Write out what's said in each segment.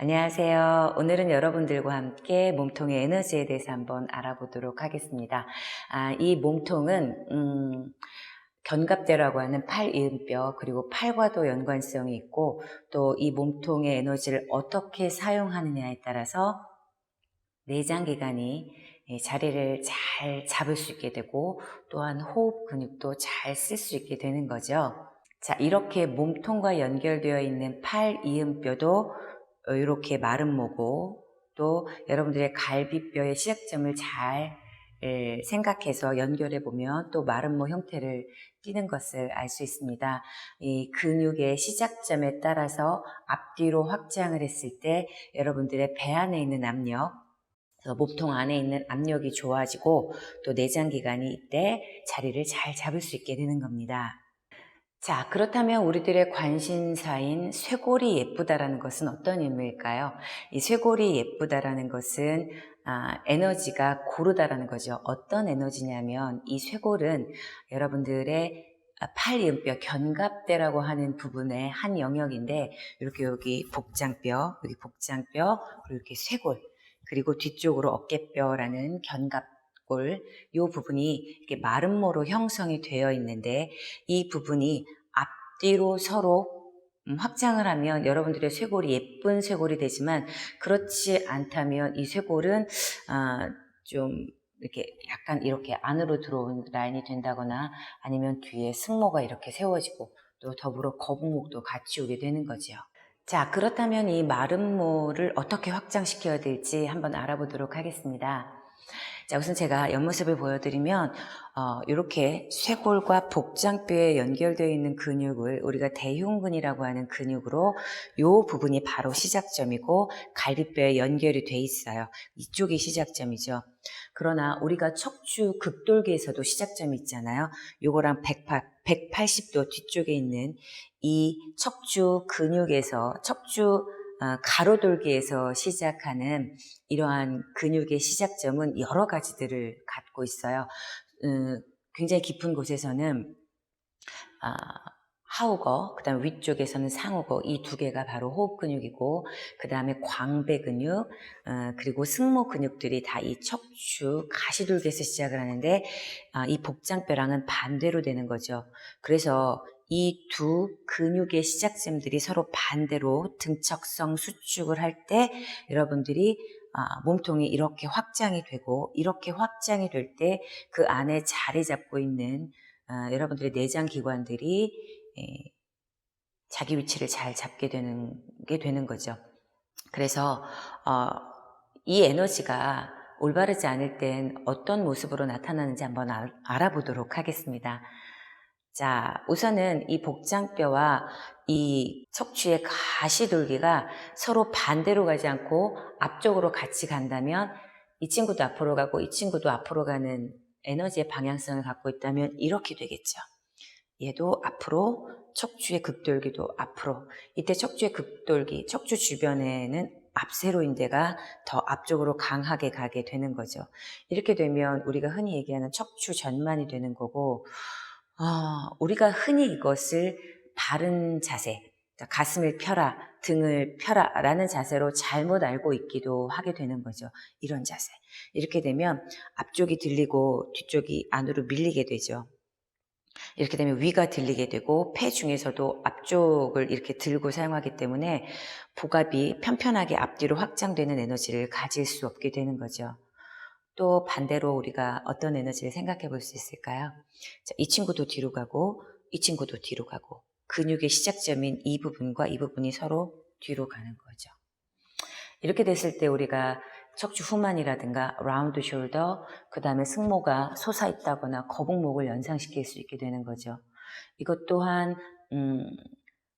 안녕하세요. 오늘은 여러분들과 함께 몸통의 에너지에 대해서 한번 알아보도록 하겠습니다. 아, 이 몸통은 음, 견갑대라고 하는 팔 이음뼈 그리고 팔과도 연관성이 있고 또 이 몸통의 에너지를 어떻게 사용하느냐에 따라서 내장기관이 예, 자리를 잘 잡을 수 있게 되고 또한 호흡 근육도 잘 쓸 수 있게 되는 거죠. 자, 이렇게 몸통과 연결되어 있는 팔 이음뼈도 이렇게 마른 모고 또 여러분들의 갈비뼈의 시작점을 잘 예, 생각해서 연결해 보면 또 마름모 형태를 띠는 것을 알 수 있습니다. 이 근육의 시작점에 따라서 앞뒤로 확장을 했을 때 여러분들의 배 안에 있는 압력, 몸통 안에 있는 압력이 좋아지고 또 내장 기관이 이때 자리를 잘 잡을 수 있게 되는 겁니다. 자, 그렇다면 우리들의 관심사인 쇄골이 예쁘다라는 것은 어떤 의미일까요? 이 쇄골이 예쁘다라는 것은 아, 에너지가 고르다라는 거죠. 어떤 에너지냐면 이 쇄골은 여러분들의 팔 이음뼈 견갑대라고 하는 부분의 한 영역인데 이렇게 여기 복장뼈, 여기 복장뼈, 그리고 이렇게 쇄골, 그리고 뒤쪽으로 어깨뼈라는 견갑 골이 부분이 이렇게 마름모로 형성이 되어 있는데 이 부분이 앞뒤로 서로 음, 확장을 하면 여러분들의 쇄골이 예쁜 쇄골이 되지만 그렇지 않다면 이 쇄골은 아, 좀 이렇게 약간 이렇게 안으로 들어온 라인이 된다거나 아니면 뒤에 승모가 이렇게 세워지고 또 더불어 거북목도 같이 오게 되는 거죠. 자, 그렇다면 이 마름모를 어떻게 확장시켜야 될지 한번 알아보도록 하겠습니다. 자, 우선 제가 옆모습을 보여드리면 어, 이렇게 쇄골과 복장뼈에 연결되어 있는 근육을 우리가 대흉근이라고 하는 근육으로 이 부분이 바로 시작점이고 갈비뼈에 연결이 돼 있어요. 이쪽이 시작점이죠. 그러나 우리가 척추 극돌기에서도 시작점이 있잖아요. 요거랑 180도 뒤쪽에 있는 이 척추 근육에서 척추 어, 가로돌기에서 시작하는 이러한 근육의 시작점은 여러 가지들을 갖고 있어요. 음, 굉장히 깊은 곳에서는 아, 하우거, 그 다음에 위쪽에서는 상우거, 이 두 개가 바로 호흡 근육이고, 그 다음에 광배 근육, 어, 그리고 승모 근육들이 다 이 척추, 가시돌기에서 시작을 하는데, 아, 이 복장뼈랑은 반대로 되는 거죠. 그래서 이 두 근육의 시작점들이 서로 반대로 등척성 수축을 할 때, 여러분들이 아, 몸통이 이렇게 확장이 되고, 이렇게 확장이 될 때 그 안에 자리 잡고 있는 아, 여러분들의 내장 기관들이 예, 자기 위치를 잘 잡게 되는 게 되는 거죠. 그래서 어, 이 에너지가 올바르지 않을 땐 어떤 모습으로 나타나는지 한번 알, 알아보도록 하겠습니다. 자, 우선은 이 복장뼈와 이 척추의 가시돌기가 서로 반대로 가지 않고 앞쪽으로 같이 간다면 이 친구도 앞으로 가고 이 친구도 앞으로 가는 에너지의 방향성을 갖고 있다면 이렇게 되겠죠. 얘도 앞으로 척추의 극돌기도 앞으로 이때 척추의 극돌기 척추 주변에는 앞세로 인대가 더 앞쪽으로 강하게 가게 되는 거죠. 이렇게 되면 우리가 흔히 얘기하는 척추 전만이 되는 거고 어, 우리가 흔히 이것을 바른 자세 가슴을 펴라, 등을 펴라 라는 자세로 잘못 알고 있기도 하게 되는 거죠. 이런 자세. 이렇게 되면 앞쪽이 들리고 뒤쪽이 안으로 밀리게 되죠. 이렇게 되면 위가 들리게 되고 폐 중에서도 앞쪽을 이렇게 들고 사용하기 때문에 복압이 편편하게 앞뒤로 확장되는 에너지를 가질 수 없게 되는 거죠. 또 반대로 우리가 어떤 에너지를 생각해 볼 수 있을까요? 자, 이 친구도 뒤로 가고 이 친구도 뒤로 가고 근육의 시작점인 이 부분과 이 부분이 서로 뒤로 가는 거죠. 이렇게 됐을 때 우리가 척추 후만이라든가 라운드 숄더, 그 다음에 승모가 솟아 있다거나 거북목을 연상시킬 수 있게 되는 거죠. 이것 또한 음,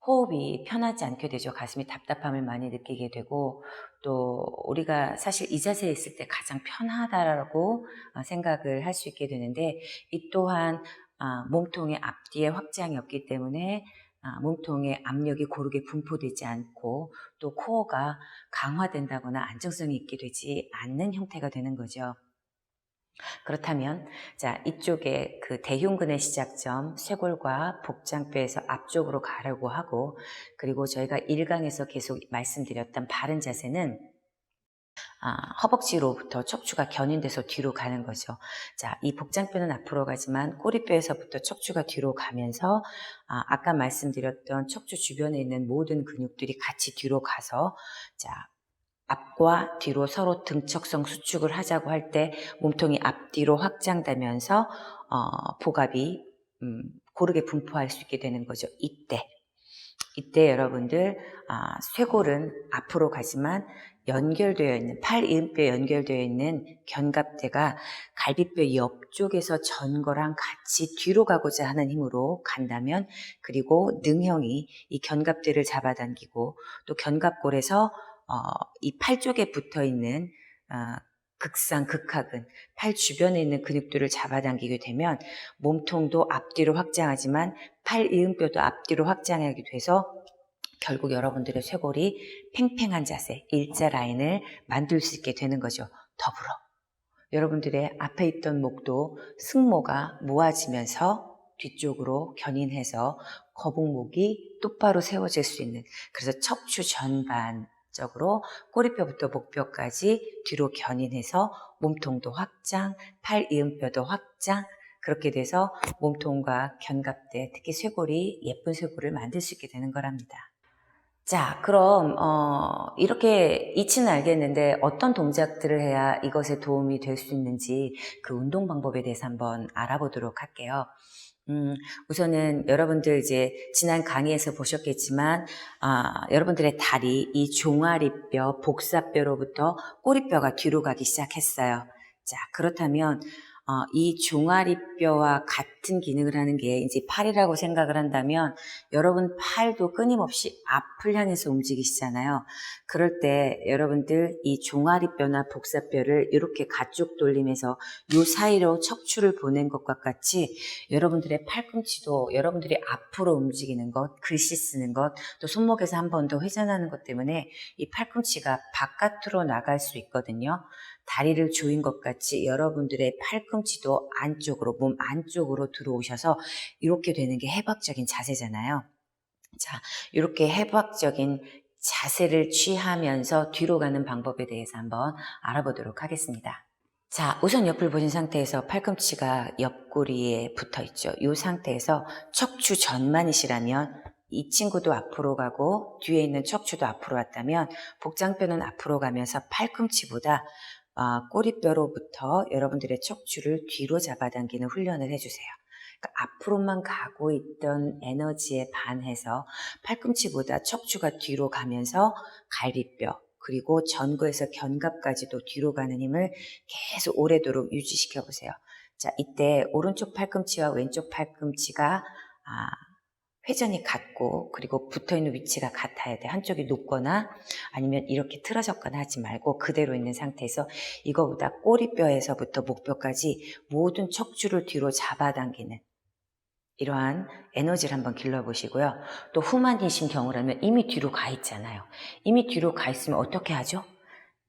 호흡이 편하지 않게 되죠. 가슴이 답답함을 많이 느끼게 되고 또 우리가 사실 이 자세에 있을 때 가장 편하다라고 어, 생각을 할 수 있게 되는데 이 또한 아, 몸통의 앞뒤에 확장이 없기 때문에 아, 몸통의 압력이 고르게 분포되지 않고 또 코어가 강화된다거나 안정성이 있게 되지 않는 형태가 되는 거죠. 그렇다면 자 이쪽에 그 대흉근의 시작점 쇄골과 복장뼈에서 앞쪽으로 가려고 하고 그리고 저희가 1강에서 계속 말씀드렸던 바른 자세는 아, 허벅지로부터 척추가 견인돼서 뒤로 가는 거죠. 자, 이 복장뼈는 앞으로 가지만 꼬리뼈에서부터 척추가 뒤로 가면서 아, 아까 말씀드렸던 척추 주변에 있는 모든 근육들이 같이 뒤로 가서 자, 앞과 뒤로 서로 등척성 수축을 하자고 할 때 몸통이 앞뒤로 확장되면서 어, 복압이 음, 고르게 분포할 수 있게 되는 거죠. 이때 이때 여러분들 아, 쇄골은 앞으로 가지만 연결되어 있는 팔 이음뼈 연결되어 있는 견갑대가 갈비뼈 옆쪽에서 전거랑 같이 뒤로 가고자 하는 힘으로 간다면 그리고 능형이 이 견갑대를 잡아당기고 또 견갑골에서 어, 이 팔 쪽에 붙어 있는 어, 극상, 극하근, 팔 주변에 있는 근육들을 잡아당기게 되면 몸통도 앞뒤로 확장하지만 팔 이음뼈도 앞뒤로 확장하게 돼서 결국 여러분들의 쇄골이 팽팽한 자세, 일자 라인을 만들 수 있게 되는 거죠. 더불어. 여러분들의 앞에 있던 목도 승모가 모아지면서 뒤쪽으로 견인해서 거북목이 똑바로 세워질 수 있는 그래서 척추 전반 적으로 꼬리뼈부터 목뼈까지 뒤로 견인해서 몸통도 확장, 팔 이음뼈도 확장 그렇게 돼서 몸통과 견갑대 특히 쇄골이 예쁜 쇄골을 만들 수 있게 되는 거랍니다. 자, 그럼 어, 이렇게 이치는 알겠는데 어떤 동작들을 해야 이것에 도움이 될 수 있는지 그 운동 방법에 대해서 한번 알아보도록 할게요. 음, 우선은 여러분들 이제 지난 강의에서 보셨겠지만 아, 여러분들의 다리 이 종아리뼈, 복사뼈로부터 꼬리뼈가 뒤로 가기 시작했어요. 자, 그렇다면 어, 이 종아리뼈와 같은 기능을 하는 게 이제 팔이라고 생각을 한다면 여러분 팔도 끊임없이 앞을 향해서 움직이시잖아요. 그럴 때 여러분들 이 종아리뼈나 복사뼈를 이렇게 가쪽 돌리면서 요 사이로 척추를 보낸 것과 같이 여러분들의 팔꿈치도 여러분들이 앞으로 움직이는 것, 글씨 쓰는 것, 또 손목에서 한 번 더 회전하는 것 때문에 이 팔꿈치가 바깥으로 나갈 수 있거든요. 다리를 조인 것 같이 여러분들의 팔꿈치도 안쪽으로, 몸 안쪽으로 들어오셔서 이렇게 되는 게 해박적인 자세잖아요. 자, 이렇게 해박적인 자세를 취하면서 뒤로 가는 방법에 대해서 한번 알아보도록 하겠습니다. 자, 우선 옆을 보신 상태에서 팔꿈치가 옆구리에 붙어 있죠. 이 상태에서 척추 전만이시라면 이 친구도 앞으로 가고 뒤에 있는 척추도 앞으로 왔다면 복장뼈는 앞으로 가면서 팔꿈치보다 아, 꼬리뼈로부터 여러분들의 척추를 뒤로 잡아당기는 훈련을 해주세요. 그러니까 앞으로만 가고 있던 에너지에 반해서 팔꿈치보다 척추가 뒤로 가면서 갈비뼈 그리고 전거에서 견갑까지도 뒤로 가는 힘을 계속 오래도록 유지시켜 보세요. 자, 이때 오른쪽 팔꿈치와 왼쪽 팔꿈치가 아, 회전이 같고 그리고 붙어 있는 위치가 같아야 돼. 한쪽이 높거나 아니면 이렇게 틀어졌거나 하지 말고 그대로 있는 상태에서 이거보다 꼬리뼈에서부터 목뼈까지 모든 척추를 뒤로 잡아당기는 이러한 에너지를 한번 길러보시고요. 또 후만이신 경우라면 이미 뒤로 가 있잖아요. 이미 뒤로 가 있으면 어떻게 하죠?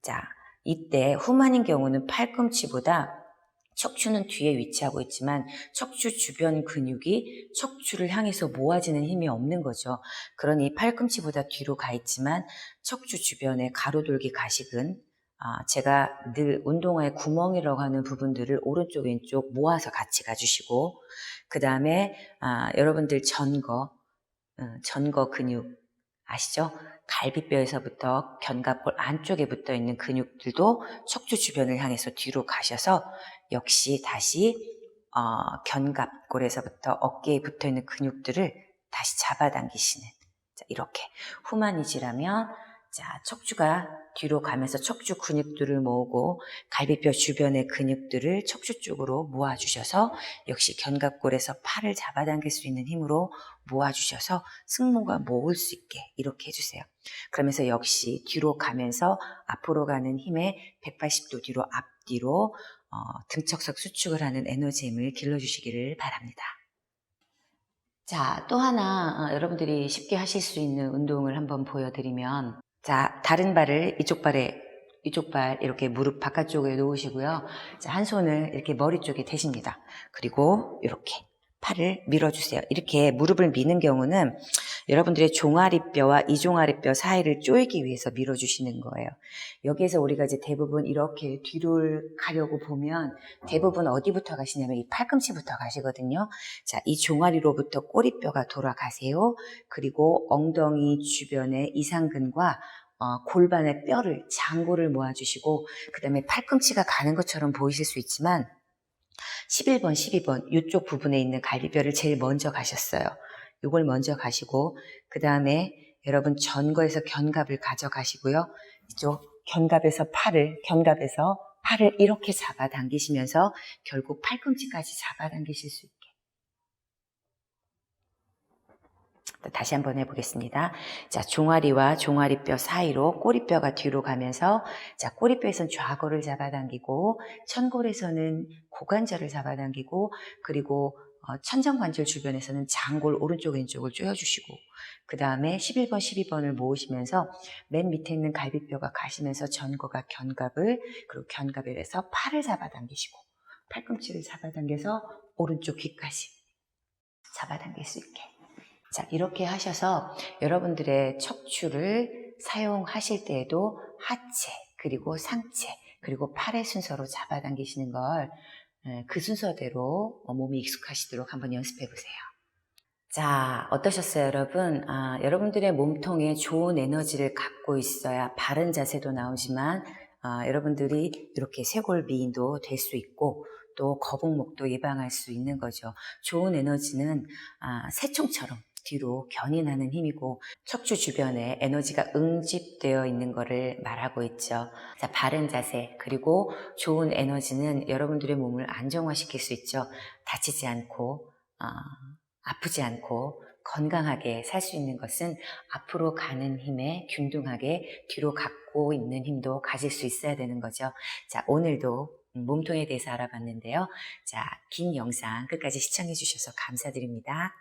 자, 이때 후만인 경우는 팔꿈치보다 척추는 뒤에 위치하고 있지만 척추 주변 근육이 척추를 향해서 모아지는 힘이 없는 거죠. 그러니 팔꿈치보다 뒤로 가 있지만 척추 주변에 가로돌기 가식은 아, 제가 늘 운동화의 구멍이라고 하는 부분들을 오른쪽 왼쪽 모아서 같이 가주시고 그 다음에 아, 여러분들 전거 어, 전거 근육 아시죠? 갈비뼈에서부터 견갑골 안쪽에 붙어 있는 근육들도 척추 주변을 향해서 뒤로 가셔서 역시 다시 어, 견갑골에서부터 어깨에 붙어 있는 근육들을 다시 잡아당기시는 자, 이렇게 후만이지라면 자 척추가 뒤로 가면서 척추 근육들을 모으고 갈비뼈 주변의 근육들을 척추 쪽으로 모아주셔서 역시 견갑골에서 팔을 잡아당길 수 있는 힘으로 모아주셔서 승모가 모을 수 있게 이렇게 해주세요. 그러면서 역시 뒤로 가면서 앞으로 가는 힘에 180도 뒤로 앞뒤로 어, 등척석 수축을 하는 에너지 힘을 길러주시기를 바랍니다. 자, 또 하나 어, 여러분들이 쉽게 하실 수 있는 운동을 한번 보여드리면 자, 다른 발을 이쪽 발에 이쪽 발 이렇게 무릎 바깥쪽에 놓으시고요. 자, 한 손을 이렇게 머리 쪽에 대십니다. 그리고 이렇게 팔을 밀어주세요. 이렇게 무릎을 미는 경우는 여러분들의 종아리뼈와 이종아리뼈 사이를 조이기 위해서 밀어주시는 거예요. 여기에서 우리가 이제 대부분 이렇게 뒤를 가려고 보면 대부분 어디부터 가시냐면 이 팔꿈치부터 가시거든요. 자, 이 종아리로부터 꼬리뼈가 돌아가세요. 그리고 엉덩이 주변에 이상근과 어, 골반의 뼈를 장골을 모아주시고 그 다음에 팔꿈치가 가는 것처럼 보이실 수 있지만 11번, 12번 이쪽 부분에 있는 갈비뼈를 제일 먼저 가셨어요. 이걸 먼저 가시고 그 다음에 여러분 전거에서 견갑을 가져가시고요. 이쪽 견갑에서 팔을 견갑에서 팔을 이렇게 잡아당기시면서 결국 팔꿈치까지 잡아당기실 수 있게. 다시 한번 해보겠습니다. 자, 종아리와 종아리뼈 사이로 꼬리뼈가 뒤로 가면서 자, 꼬리뼈에선 좌골을 잡아당기고 천골에서는 고관절을 잡아당기고 그리고 어, 천정관절 주변에서는 장골 오른쪽 왼쪽을 조여주시고 그 다음에 11번 12번을 모으시면서 맨 밑에 있는 갈비뼈가 가시면서 전거가 견갑을 그리고 견갑에서 팔을 잡아당기시고 팔꿈치를 잡아당겨서 오른쪽 귀까지 잡아당길 수 있게 자 이렇게 하셔서 여러분들의 척추를 사용하실 때에도 하체 그리고 상체 그리고 팔의 순서로 잡아당기시는 걸 그 순서대로 몸이 익숙하시도록 한번 연습해 보세요. 자, 어떠셨어요, 여러분? 아, 여러분들의 몸통에 좋은 에너지를 갖고 있어야 바른 자세도 나오지만, 아, 여러분들이 이렇게 쇄골 미인도 될 수 있고, 또 거북목도 예방할 수 있는 거죠. 좋은 에너지는 아, 새총처럼 뒤로 견이 나는 힘이고 척추 주변에 에너지가 응집되어 있는 것을 말하고 있죠. 자, 바른 자세 그리고 좋은 에너지는 여러분들의 몸을 안정화시킬 수 있죠. 다치지 않고 어, 아프지 않고 건강하게 살 수 있는 것은 앞으로 가는 힘에 균등하게 뒤로 갖고 있는 힘도 가질 수 있어야 되는 거죠. 자, 오늘도 몸통에 대해서 알아봤는데요. 자, 긴 영상 끝까지 시청해 주셔서 감사드립니다.